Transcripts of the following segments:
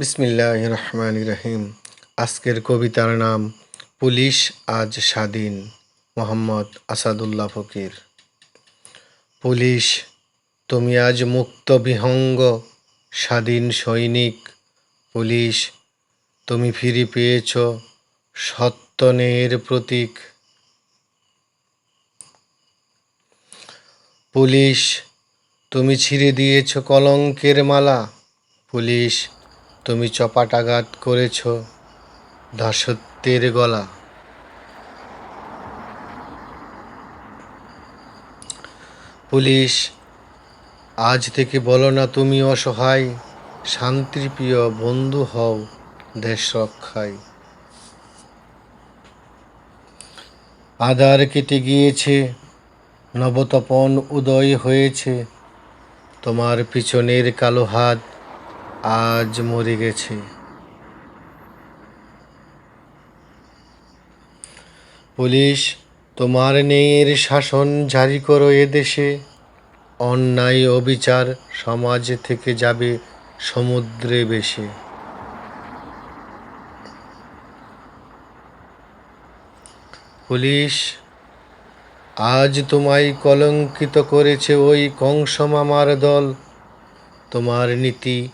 বিসমিল্লাহ রহমান রহিম। আজকের কবিতার নাম, পুলিশ আজ স্বাধীন, মোহাম্মদ আসাদুল্লাহ ফকির। পুলিশ, তুমি আজ মুক্ত বিহঙ্গ, স্বাধীন সৈনিক। পুলিশ, তুমি ফিরে পেয়েছ সত্যনের প্রতীক। পুলিশ, তুমি ছিঁড়ে দিয়েছ কলঙ্কের মালা। পুলিশ তুমি চপাটাঘাত করেছ দাসত্বের গলা। পুলিশ, আজ থেকে বলো না তুমি অসহায়, শান্তিপ্রিয় বন্ধু হও দেশ রক্ষায়। আধার কেটে গিয়েছে, নবতপন উদয় হয়েছে, তোমার পিছনের কালো হাত আজ মরে গেছে। পুলিশ, তোমার নেয়ের শাসন জারি করো এদেশে অন্যায় অবিচার সমাজ থেকে যাবে সমুদ্রে বেশে। পুলিশ, আজ তোমায় কলঙ্কিত করেছে ওই কংস মামার দল। তোমার নীতি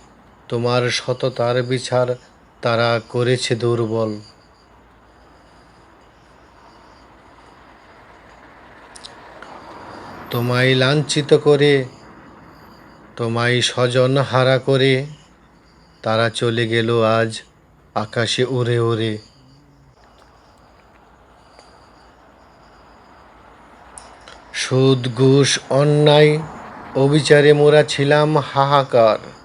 তোমার সততার বিচার তারা করেছে দুর্বল। তোমায় লাঞ্ছিত করে, তোমায় স্বজন হারা করে, তারা চলে গেল আজ আকাশে উড়ে উড়ে। সুদ ঘুষ অন্যায়, অবিচারে মোরা ছিলাম হাহাকার।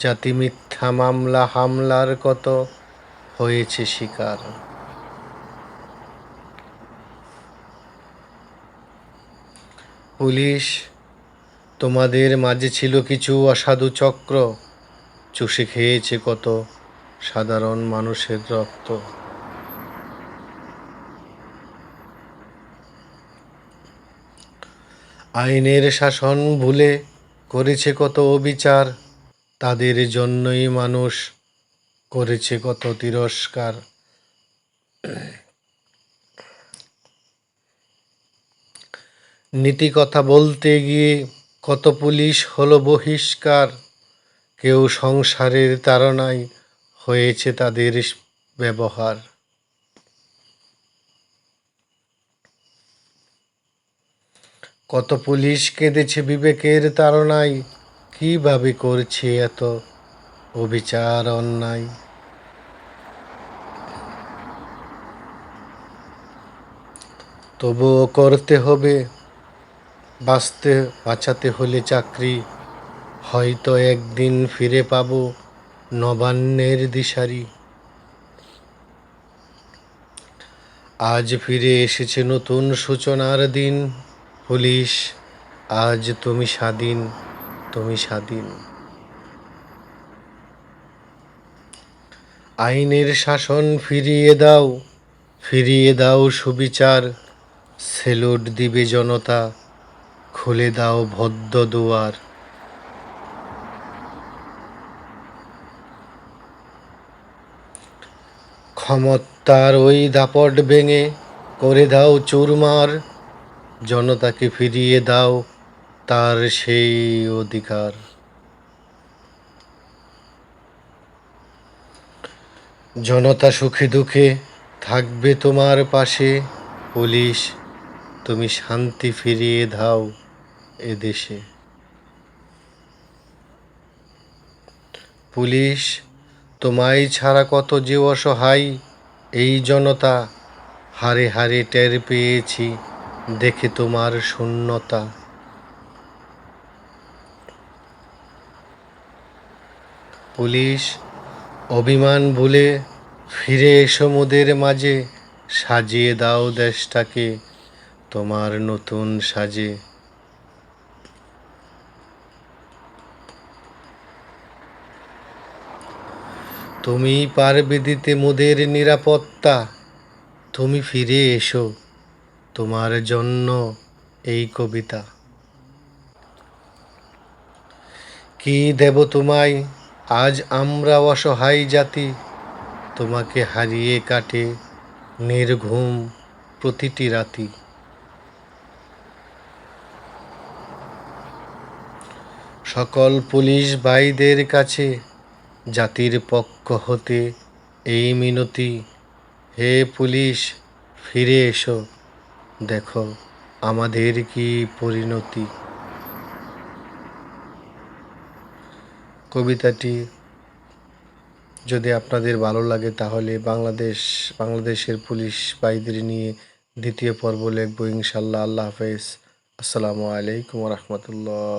জাতি মিথ্যা মামলা হামলার কত হয়েছে শিকার? পুলিশ, তোমাদের মাঝে ছিল কিছু অসাধু চক্র। চুষে খেয়েছে কত সাধারণ মানুষের রক্ত। আইনের শাসন ভুলে করেছে কত অবিচার। তাদের জন্যই মানুষ করেছে কত তিরস্কার। নীতি কথা বলতে গিয়ে কত পুলিশ হলো বহিষ্কার, কেউ সংসারের তাড়নায় হয়েছে তাদের ব্যবহার। কত পুলিশ কেঁদেছে বিবেকের তাড়নায় কীভাবে করছে এত অবিচার, অন্যায়? তবুও করতে হবে, বাঁচতে, বাঁচাতে হলে চাকরি হয়তো একদিন ফিরে পাব নবান্নের দিশারি। আজ ফিরে এসেছে নতুন সূচনার দিন, পুলিশ, আজ তুমি স্বাধীন। তুমি স্বাধীন। আইনের শাসন ফিরিয়ে দাও ফিরিয়ে দাও সুবিচার, সেলুট দিবে জনতা, খুলে দাও ভদ্র দুয়ার। ক্ষমতার ওই দাপট ভেঙে করে দাও চুরমার, জনতাকে ফিরিয়ে দাও তার সেই অধিকার। জনতা সুখে দুঃখে থাকবে তোমার পাশে। পুলিশ, তুমি শান্তি ফিরিয়ে দাও এদেশে পুলিশ, তোমায় ছাড়া কত যে অসহায় এই জনতা। হারে হারে টের পেয়েছি, দেখে তোমার শূন্যতা। পুলিশ অভিমান ভুলে ফিরে এসো মোদের মাঝে। সাজিয়ে দাও দেশটাকে তোমার নতুন সাজে। তুমি পারবে দিতে মোদের নিরাপত্তা। তুমি ফিরে এসো তোমার জন্য এই কবিতা। কি দেব তোমায়? আজ আমরা অসহায় জাতি, তোমাকে হারিয়ে কাটে নির্ঘুম প্রতিটি রাতি। সকল পুলিশ ভাইদের কাছে জাতির পক্ষ হতে এই মিনতি, হে পুলিশ, ফিরে এসো, দেখো আমাদের কি পরিণতি। কবিতাটি যদি আপনাদের ভালো লাগে তাহলে বাংলাদেশ, বাংলাদেশের পুলিশ ভাইদের নিয়ে দ্বিতীয় পর্ব লিখব ইনশাল্লাহ। আল্লাহ হাফেজ। আসসালামু আলাইকুম রহমতুল্লাহ।